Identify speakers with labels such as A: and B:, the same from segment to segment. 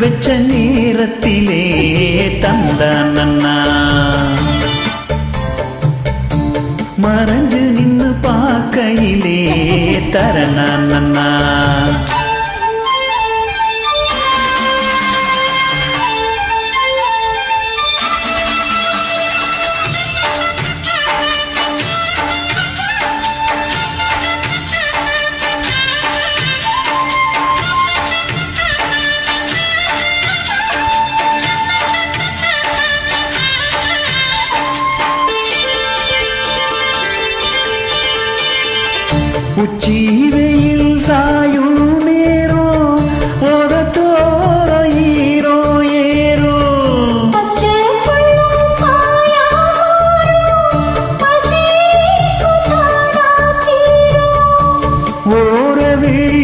A: வெச்ச நேரத்திலே தந்தானண்ணா மறைஞ்சு நின்னு பார்க்கையிலே தரணானண்ணா நன்னா. வெயில் சாயும் நேரம் உதட்டோர ஈரோ ஏறோ
B: பச்சை புல்லும் காயாமோரும் பசிக்கும் தானா தீரும்
A: ஓர விழி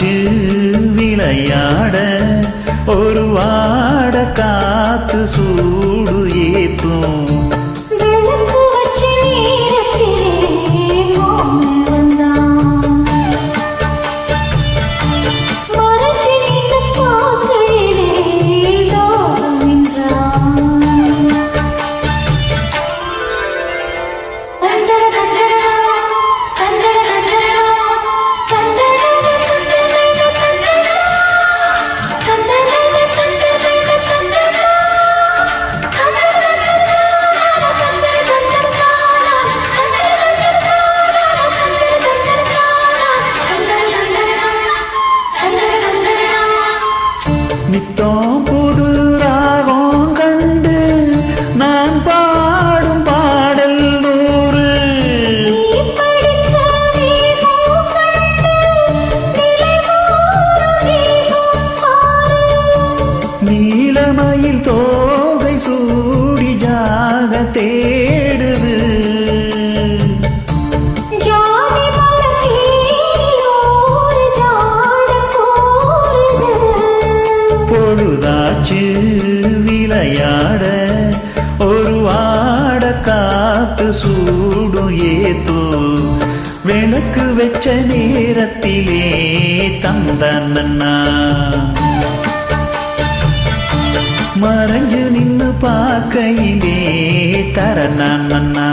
A: காற்று விளையாட ஒரு வாட காத்து சூடு ஏத்தும். காச்சு விளையாட ஒரு வாட காத்து சூடும் ஏதோ விளக்கு வச்ச நேரத்திலே தந்தன்னா மறைஞ்சு நின்னு பார்க்கையிலே தரணன்னா